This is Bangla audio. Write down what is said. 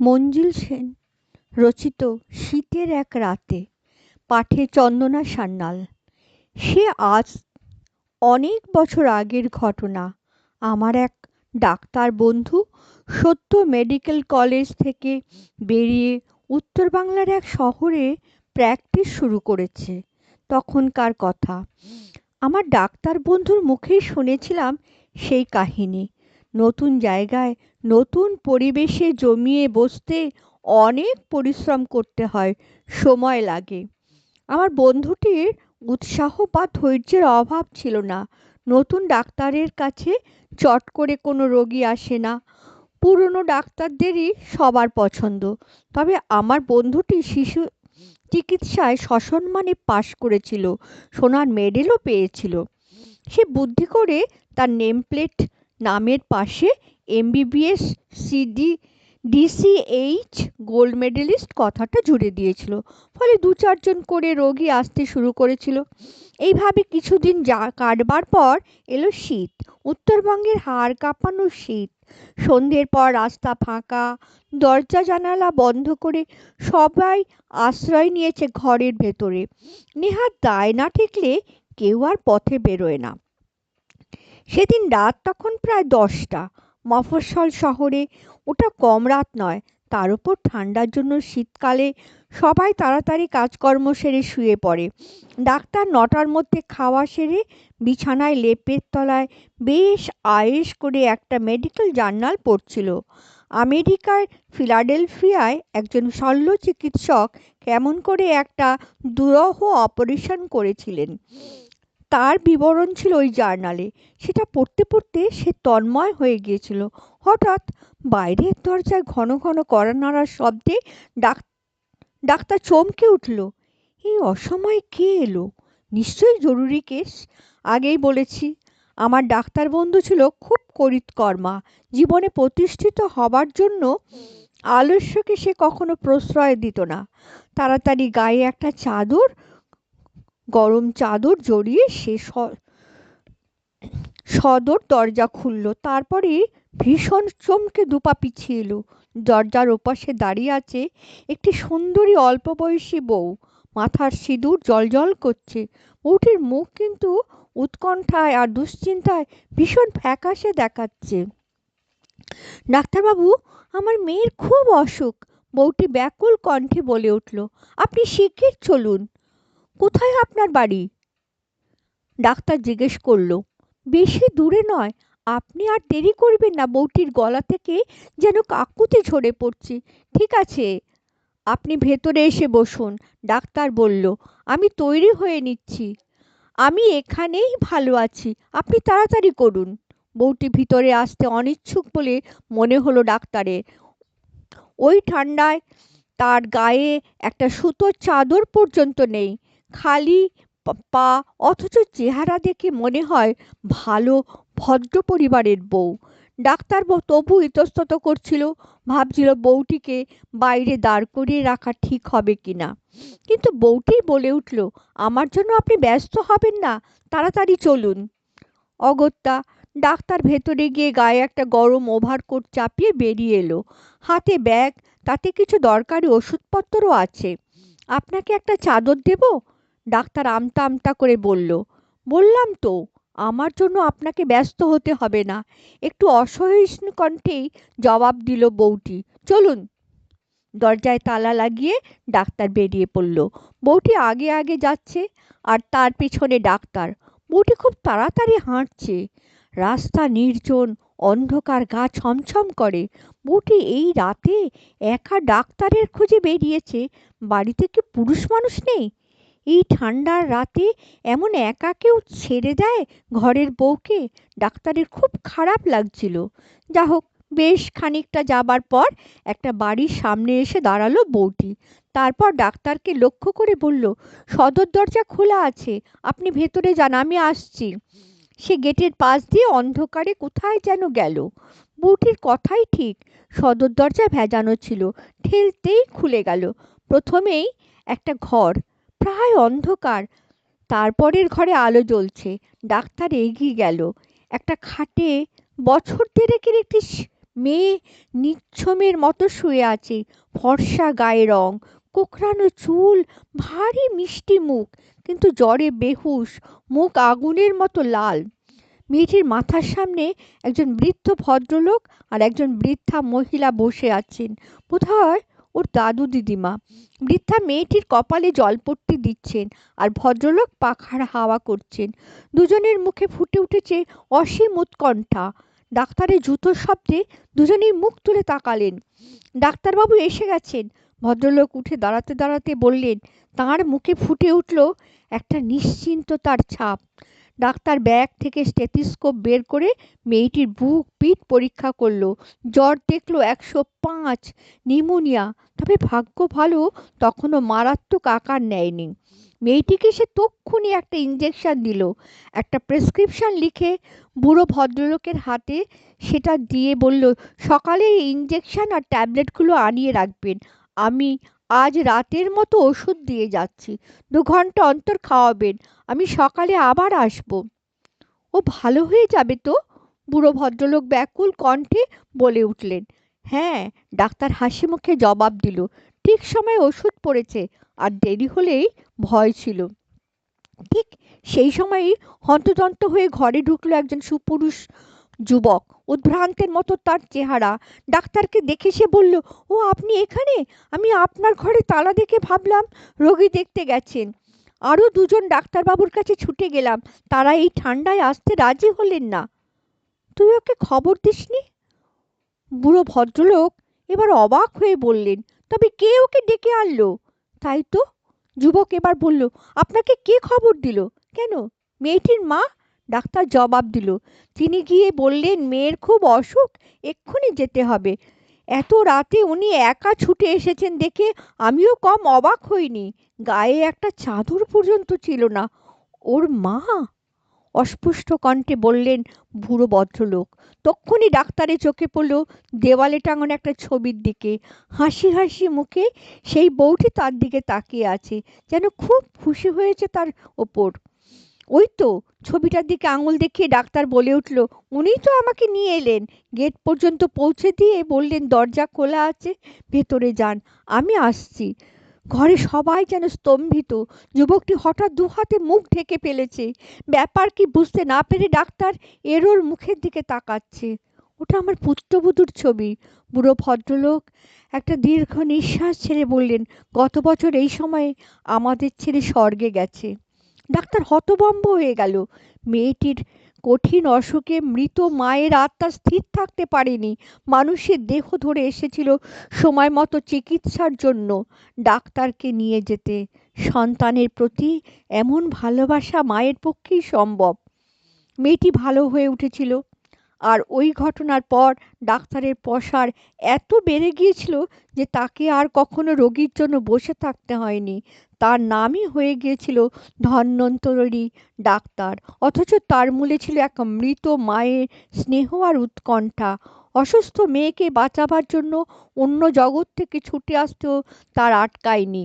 মঞ্জিল সেন, রচিত শীতের এক রাতে, পাঠে চন্দনা সান্যাল। সে আজ অনেক বছর আগের ঘটনা। আমার এক ডাক্তার বন্ধু সত্য মেডিকেল কলেজ থেকে বেরিয়ে উত্তর বাংলার এক শহরে প্র্যাকটিস শুরু করেছে তখনকার কথা। আমার ডাক্তার বন্ধুর মুখেই শুনেছিলাম সেই কাহিনী। নতুন জায়গায়, নতুন পরিবেশে জমিয়ে বসতে অনেক পরিশ্রম করতে হয়, সময় লাগে। আমার বন্ধুটির উৎসাহ বা ধৈর্যের অভাব ছিল না। নতুন ডাক্তারের কাছে চট করে কোনো রোগী আসে না। পুরনো ডাক্তারদেরই সবার পছন্দ। তবে আমার বন্ধুটি শিশু চিকিৎসায় সসম্মানে পাশ করেছিল, সোনার মেডেলও পেয়েছিল। সে বুদ্ধি করে তার নেম প্লেট নামের পাশে MBBS, CD, DCH, gold medalist কথাটা জুড়ে দিয়েছিল। ফলে দু চারজন করে রোগী আসতে শুরু করেছিল। এইভাবে কিছুদিন যা কাটবার পর এলো শীত। উত্তরবঙ্গের হাড় কাঁপানো শীত। সন্ধ্যের পর রাস্তা ফাঁকা। দরজা জানালা বন্ধ করে সবাই আশ্রয় নিয়েছে ঘরের ভেতরে। নেহাত দায় না ঠেকলে কেউ আর পথে বেরোয় না। সেদিন রাত তখন প্রায় দশটা। মফস্বল শহরে ওটা কম রাত নয়, তার উপর ঠান্ডার জন্য শীতকালে সবাই তাড়াতাড়ি কাজকর্ম সেরে শুয়ে পড়ে। ডাক্তার নটার মধ্যে খাওয়া সেরে বিছানায় লেপের তলায় বেশ আয়েস করে একটা মেডিকেল জার্নাল পড়ছিল। আমেরিকার ফিলাডেলফিয়ায় একজন শল্য চিকিৎসক কেমন করে একটা দুরহ অপারেশন করেছিলেন। তার বিবরণ ছিল ওই জার্নালে। সেটা পড়তে পড়তে সে তন্ময় হয়ে গিয়েছিল। হঠাৎ বাইরের দরজায় ঘন ঘন কড়া নাড়ার শব্দে ডাক, ডাক্তার চমকে উঠল। এই অসময়ে কে এলো? নিশ্চয়ই জরুরি কেস। আগেই বলেছি, আমার ডাক্তার বন্ধু ছিল খুব করিতকর্মা। জীবনে প্রতিষ্ঠিত হবার জন্য আলস্যকে সে কখনো প্রশ্রয় দিত না। তাড়াতাড়ি গায়ে একটা চাদর গরম চাদর জড়িয়ে সে সদর দরজা খুলল। তারপরে ভীষণ চমকে দুপা পিছিয়ে এলো। দরজার ওপাশে দাঁড়িয়ে আছে একটি সুন্দরী অল্প বয়সী বউ। মাথার সিঁদুর জলজল করছে। বউটির মুখ কিন্তু উৎকণ্ঠায় আর দুশ্চিন্তায় ভীষণ ফ্যাকাশে দেখাচ্ছে। ডাক্তারবাবু, আমার মেয়ের খুব অসুখ। বউটি ব্যাকুল কণ্ঠে বলে উঠল, আপনি শিগগির চলুন। কোথায় আপনার বাড়ি? ডাক্তার জিজ্ঞেস করল, বেশি দূরে নয়, আপনি আর দেরি করবেন না, বউটির গলা থেকে যেন কাকুতে ঝরে পড়ছে, ঠিক আছে? আপনি ভেতরে এসে বসুন, ডাক্তার বলল, আমি তৈরি হয়ে নিচ্ছি। আমি এখানেই ভালো আছি, আপনি তাড়াতাড়ি করুন। বউটি ভিতরে আসতে অনিচ্ছুক বলে মনে হলো ডাক্তারের ওই ঠান্ডায় তার গায়ে একটা সুতোর চাদর পর্যন্ত নেই। খালি পা অথচ চেহারা দেখে মনে হয় ভালো, ভদ্র পরিবারের বউ। ডাক্তার তবু ইতস্তত করছিল, ভাবছিল বউটিকে বাইরে দাঁড় করিয়ে রাখা ঠিক হবে কি না কিন্তু বউটি বলে উঠল, আমার জন্য আপনি ব্যস্ত হবেন না, তাড়াতাড়ি চলুন। অগত্যা ডাক্তার ভেতরে গিয়ে গায়ে একটা গরম ওভারকোট চাপিয়ে বেরিয়ে এলো। হাতে ব্যাগ, তাতে কিছু দরকারি ওষুধপত্রও আছে। আপনাকে একটা চাদর দেব? ডাক্তার আমতা আমতা করে বলল, বললাম তো, আমার জন্য আপনাকে ব্যস্ত হতে হবে না। একটু অসহিষ্ণু কণ্ঠেই জবাব দিল বউটি, চলুন। দরজায় তালা লাগিয়ে ডাক্তার বেরিয়ে পড়ল। বউটি আগে আগে যাচ্ছে আর তার পিছনে ডাক্তার। বউটি খুব তাড়াতাড়ি হাঁটছে। রাস্তা নির্জন, অন্ধকার, গা ছমছম করে। বউটি এই রাতে একা ডাক্তারের খোঁজে বেরিয়েছে। বাড়িতে কি পুরুষ মানুষ নেই? এই ঠান্ডার রাতে এমন একা কেউ ছেড়ে দেয় ঘরের বউকে? ডাক্তারের খুব খারাপ লাগছিল। যা হোক বেশ খানিকটা যাবার পর একটা বাড়ির সামনে এসে দাঁড়াল বউটি। তারপর ডাক্তারকে লক্ষ্য করে বলল, সদর দরজা খোলা আছে, আপনি ভেতরে যান, আমি আসছি। সে গেটের পাশ দিয়ে অন্ধকারে কোথায় যেন গেল। বউটির কথাই ঠিক, সদর দরজা ভেজানো ছিল, ঠেলতেই খুলে গেল। প্রথমেই একটা ঘর প্রায় অন্ধকার। তারপরের ঘরে আলো জ্বলছে। ডাক্তার এগিয়ে গেল। একটা খাটে বছর দেড়েকের একটি মেয়ে নিচ্ছমের মতো শুয়ে আছে। ফর্সা গায়ে রং, কোকড়ানো চুল, ভারী মিষ্টি মুখ, কিন্তু জ্বরে বেহুশ, মুখ আগুনের মতো লাল। মেয়েটির মাথার সামনে একজন বৃদ্ধ ভদ্রলোক আর একজন বৃদ্ধা মহিলা বসে আছেন। বোধহয় ওর দাদু দিদিমা। বৃদ্ধা মেয়েটির কপালে জলপট্টি দিচ্ছেন আর ভদ্রলোক পাখার হাওয়া করছেন। দুজনের মুখে ফুটে উঠেছে অসীম উৎকণ্ঠা। ডাক্তারের জুতোর শব্দে দুজনেই মুখ তুলে তাকালেন। ডাক্তারবাবু এসে গেছেন। ভদ্রলোক উঠে দাঁড়াতে দাঁড়াতে বললেন, তার মুখে ফুটে উঠল একটা নিশ্চিন্ততার ছাপ। ডাক্তার ব্যাগ থেকে স্টেথিস্কোপ বের করে মেয়েটির বুক পিঠ পরীক্ষা করল। জ্বর দেখল একশো পাঁচ। নিউমোনিয়া তবে ভাগ্য ভালো, তখনও মারাত্মক আকার নেয়নি। মেয়েটিকে সে তক্ষুনি একটা ইঞ্জেকশান দিল। একটা প্রেসক্রিপশন লিখে বুড়ো ভদ্রলোকের হাতে সেটা দিয়ে বলল, সকালে এই ইঞ্জেকশন আর ট্যাবলেটগুলো আনিয়ে রাখবেন। আমি আজ রাতের মতো ওষুধ দিয়ে যাচ্ছি। দু ঘণ্টা অন্তর খাওয়াবেন, আমি সকালে আবার আসব। ও ভালো হয়ে যাবে তো? বুড়ো ভদ্রলোক ব্যাকুল কণ্ঠে বলে উঠলেন। হ্যাঁ ডাক্তার হাসি মুখে জবাব দিল। ঠিক সময় ওষুধ পড়েছে, আর দেরি হলেই ভয় ছিল। ঠিক সেই সময়ই হন্তদন্ত হয়ে ঘরে ঢুকলো একজন সুপুরুষ যুবক, উদ্ভ্রান্তের মতো তার চেহারা। ডাক্তারকে দেখে সে বলল, ও, আপনি এখানে? আমি আপনার ঘরে তালা দেখে ভাবলাম, রোগী দেখতে গেছেন। আরও দুজন ডাক্তারবাবুর কাছে ছুটে গেলাম। তারা এই ঠান্ডায় আসতে রাজি হলেন না। তুই ওকে খবর দিসনি? বুড়ো ভদ্রলোক এবার অবাক হয়ে বললেন, তবে কে ওকে ডেকে আনলো? তাই তো? যুবক এবার বলল, আপনাকে কে খবর দিল? কেন? মেয়েটির মা? ডাক্তার জবাব দিল, তিনি গিয়ে বললেন মেয়ের খুব অসুখ, এক্ষুনি যেতে হবে। এত রাতে উনি একা ছুটে এসেছেন দেখে আমিও কম অবাক হইনি। গায়ে একটা চাদর পর্যন্ত ছিল না। ওর মা? অস্পষ্ট কণ্ঠে বললেন বুড়ো ভদ্রলোক। তক্ষুনি ডাক্তারের চোখে পড়ল দেওয়ালে টাঙানো একটা ছবির দিকে। হাসি হাসি মুখে সেই বউটি তার দিকে তাকিয়ে আছে, যেন খুব খুশি হয়েছে তার ওপর। ওই তো ছবিটার দিকে আঙুল দেখিয়ে ডাক্তার বলে উঠল, উনিই তো আমাকে নিয়ে এলেন। গেট পর্যন্ত পৌঁছে দিয়ে বললেন, দরজা খোলা আছে, ভেতরে যান, আমি আসছি। ঘরে সবাই যেন স্তম্ভিত, যুবকটি হঠাৎ দু হাতে মুখ ঢেকে ফেলেছে। ব্যাপার কি বুঝতে না পেরে ডাক্তার এরোর মুখের দিকে তাকাচ্ছে। ওটা আমার পুত্রবধূর ছবি। বুড়ো ভদ্রলোক একটা দীর্ঘ নিঃশ্বাস ছেড়ে বললেন, গত বছর এই সময়ে আমাদের ছেড়ে স্বর্গে গেছে। ডাক্তার হতবম্ব হয়ে গেল। মেয়েটির কঠিন অসুখে মৃত মায়ের আত্মা স্থির থাকতে পারেনি। মানুষের দেহ ধরে এসেছিল সময় মতো চিকিৎসার জন্য। ডাক্তারকে নিয়ে যেতে সন্তানের প্রতি এমন ভালোবাসা মায়ের পক্ষেই সম্ভব। মেয়েটি ভালো হয়ে উঠেছিল। আর ওই ঘটনার পর ডাক্তারের পসার এত বেড়ে গিয়েছিল যে তাকে আর কখনো রোগীর জন্য বসে থাকতে হয়নি। তার নামই হয়ে গিয়েছিল ধন্বন্তরী ডাক্তার। অথচ তার মূলে ছিল এক মৃত মায়ের স্নেহ আর উৎকণ্ঠা। অসুস্থ মেয়েকে বাঁচাবার জন্য অন্য জগৎ থেকে ছুটে আসতেও তার আটকায়নি।